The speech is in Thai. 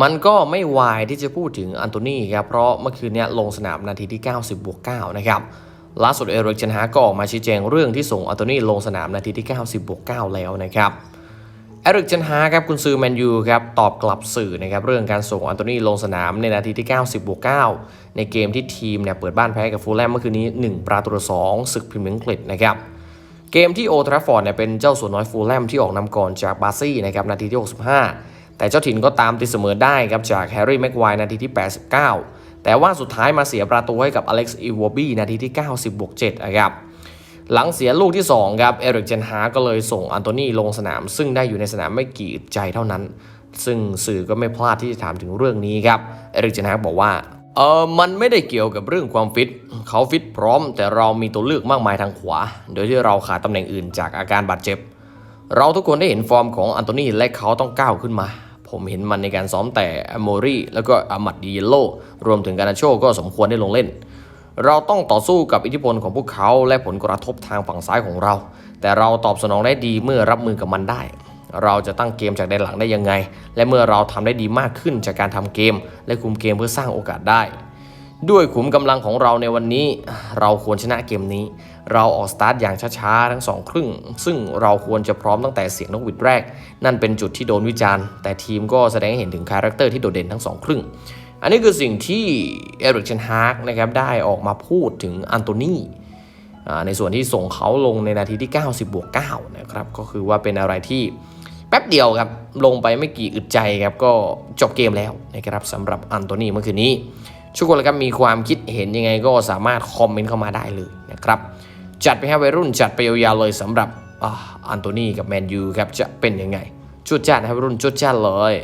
มันก็ไม่วายที่จะพูดถึงอันโตนีครับ เพราะเมื่อคืนนี้ลงสนามนาทีที่ 90 บวก 9 นะครับ ล่าสุดเอริกเชนฮาก็ออกมาชี้แจงเรื่องที่ส่งอันโตนีลงสนามนาทีที่ 90 บวก 9 แล้วนะครับ เอริกเชนฮาครับคุณซื้อแมนยูครับตอบกลับสื่อนะครับเรื่องการส่งอันโตนีลงสนามในนาทีที่ 90 บวก 9 ในเกมที่ทีมเนี่ยเปิดบ้านแพ้กับฟูลแลมเมื่อคืนนี้ 1 ประตูต่อสองศึกพรีเมียร์ลีกอังกฤษนะครับเกมที่โอทราฟอร์ดเนี่ยเป็นเจ้าสัวน้อยฟูลแลมที่ออกนำก่อนจากบาซี่นะครับนาทีที่ 65 แต่เจ้าถิ่นก็ตามตีเสมอได้ครับจากแฮร์รี่แม็กไวร์นาทีที่ 89 แต่ว่าสุดท้ายมาเสียประตูให้กับอเล็กซ์อีวอบี้นาทีที่ 90บวก7นะครับหลังเสียลูกที่ 2 ครับเอริกเจนฮาก็เลยส่งอันโตนีลงสนาม ซึ่งได้อยู่ในสนามไม่กี่ใจเท่านั้น ซึ่งสื่อก็ไม่พลาดที่จะถามถึงเรื่องนี้ครับเอริกเจนฮาบอกว่าเออมันไม่ได้เกี่ยวกับเรื่องความฟิต เขาฟิตพร้อม แต่เรามีตัวเลือกมากมายทางขวา โดยที่เราขาดตำแหน่งอื่นจากอาการบาดเจ็บ เราทุกคนได้เห็นฟอร์มของอันโตนีและเขาต้องก้าวขึ้นมา ผมเห็นมันในการซ้อมแต่อโมรีแล้วก็อามัดดีเยโลรวมถึงการนาโชก็สมควรได้ลงเล่น เราต้องต่อสู้กับอิทธิพลของพวกเขาและผลกระทบทางฝั่งซ้ายของเรา แต่เราตอบสนองได้ดีเมื่อรับมือกับมันได้ เราจะตั้งเกมจากด้านหลังได้ยังไง และเมื่อเราทำได้ดีมากขึ้นจากการทำเกม และคุมเกมเพื่อสร้างโอกาสได้ ด้วยขุมกำลังของเราในวันนี้ เราควรชนะเกมนี้ เราออกสตาร์ทอย่างช้าๆ ทั้งสองครึ่ง ซึ่งเราควรจะพร้อมตั้งแต่เสียงนกหวีดแรก นั่นเป็นจุดที่โดนวิจารณ์ แต่ทีมก็แสดงให้เห็นถึงคาแรคเตอร์ที่โดดเด่นทั้งสองครึ่ง อันนี้คือสิ่งที่เอริกเชนฮาร์กนะครับได้ออกมาพูดถึงอันโตนี่ในส่วนที่ส่งเขาลงในนาทีที่ 90 บวก 9 นะครับ ก็คือว่าเป็นอะไรที่แป๊บเดียวครับ ลงไปไม่กี่อึดใจครับ ก็จบเกมแล้วนะครับสำหรับอันโตนีเมื่อคืนนี้ทุกคนครับมีความคิดเห็นยังไงก็สามารถคอมเมนต์เข้ามาได้เลยนะครับ จัดไปให้วัยรุ่นจัดไปยาวๆเลยสำหรับอ,อันโตนีกับแมนยูครับจะเป็นยังไงจุดจ้านให้วัยรุ่นจุดจ้านเลย